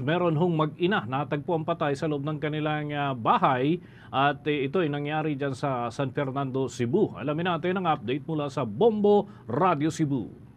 Meron hong mag-ina natagpo ang patay sa loob ng kanilang ah, bahay at eh, ito ay nangyari dyan sa San Fernando, Cebu. Alamin natin ang update mula sa Bombo Radio Cebu.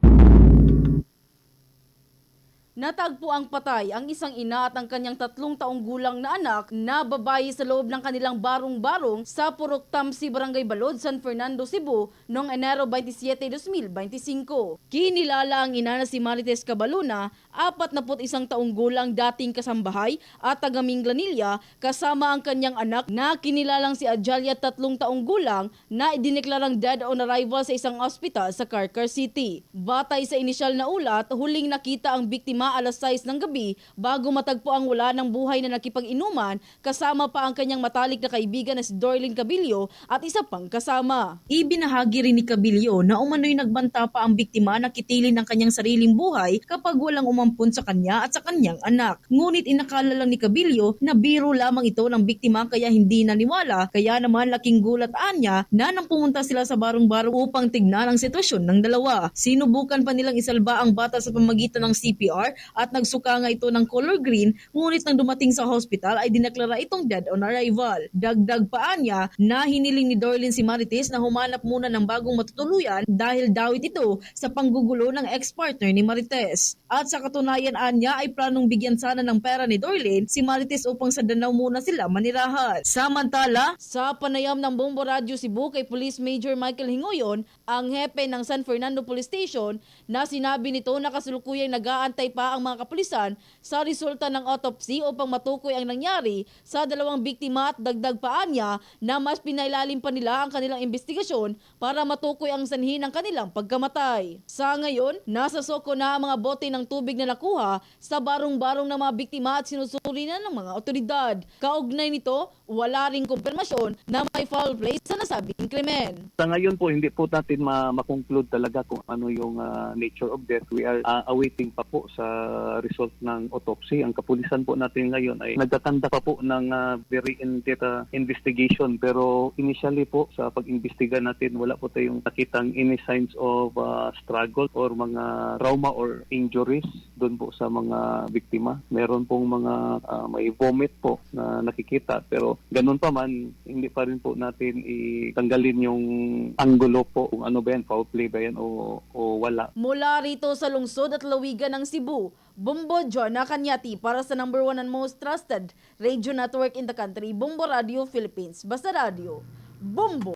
Natagpo ang patay ang isang ina at ang kanyang tatlong taong gulang na anak na babae sa loob ng kanilang barong-barong sa Purok Tamsi, Barangay Balod, San Fernando, Cebu noong Enero 27, 2025. Kinilala ang ina na si Marites Cabaluna, 41 taong gulang dating kasambahay at taga Minglanilla kasama ang kanyang anak na kinilalang si Ajalia tatlong taong gulang na idineklarang dead on arrival sa isang ospital sa Carcar City. Batay sa inisyal na ulat, huling nakita ang biktima alas 6 ng gabi bago matagpo ang wala ng buhay na nakipag-inuman kasama pa ang kanyang matalik na kaibigan na si Dorlin Cabillo at isa pang kasama. Ibinahagi rin ni Cabillo na umano'y nagbanta pa ang biktima na kitilin ng kanyang sariling buhay kapag walang umampun sa kanya at sa kanyang anak. Ngunit inakala lang ni Cabillo na biro lamang ito ng biktima kaya hindi naniwala kaya naman laking gulat anya na nang pumunta sila sa barong-barong upang tignan ang sitwasyon ng dalawa. Sinubukan pa nilang isalba ang bata sa pamagitan ng CPR at nagsuka nga ito ng color green ngunit nang dumating sa hospital ay dineklara itong dead on arrival. Dagdag pa anya na hiniling ni Dorlin si Marites na humanap muna ng bagong matutuluyan dahil dawit ito sa panggugulo ng ex-partner ni Marites. At sa katunayan anya ay planong bigyan sana ng pera ni Dorlin si Marites upang sa Danau muna sila manirahan. Samantala, sa panayam ng Bombo Radio Cebu kay Police Major Michael Hingoyon, ang hepe ng San Fernando Police Station na sinabi nito na kasulukuyang nag-aantay pa ang mga kapulisan sa resulta ng autopsy upang matukoy ang nangyari sa dalawang biktima at dagdag pa niya na mas pinailalim pa nila ang kanilang investigasyon para matukoy ang sanhi ng kanilang pagkamatay. Sa ngayon, nasa soko na ang mga bote ng tubig na nakuha sa barong-barong ng mga biktima at sinusuri na ng mga otoridad. Kaugnay nito, wala ring kumpirmasyon na may foul play sa nasabing krimen. Sa ngayon po, hindi po natin ma- makonclude talaga kung ano yung ah, nature of death. We are ah, awaiting pa po sa result ng autopsy. Ang kapulisan po natin ngayon ay nagtatanda pa po ng ah, very in-depth ah, investigation. Pero initially po sa pag-imbestiga natin, wala po tayong nakitang any signs of ah, struggle or mga trauma or injuries doon po sa mga biktima. Meron pong mga ah, may vomit po na nakikita pero ganun pa man, hindi pa rin po natin itanggalin yung anggulo po kung ano ba yan, foul play ba yan o, o wala. Mula rito sa lungsod at lawigan ng Cebu, Bombo Jona Kanyati para sa number one and most trusted radio network in the country, Bombo Radio Philippines. Basta Radio, Bombo!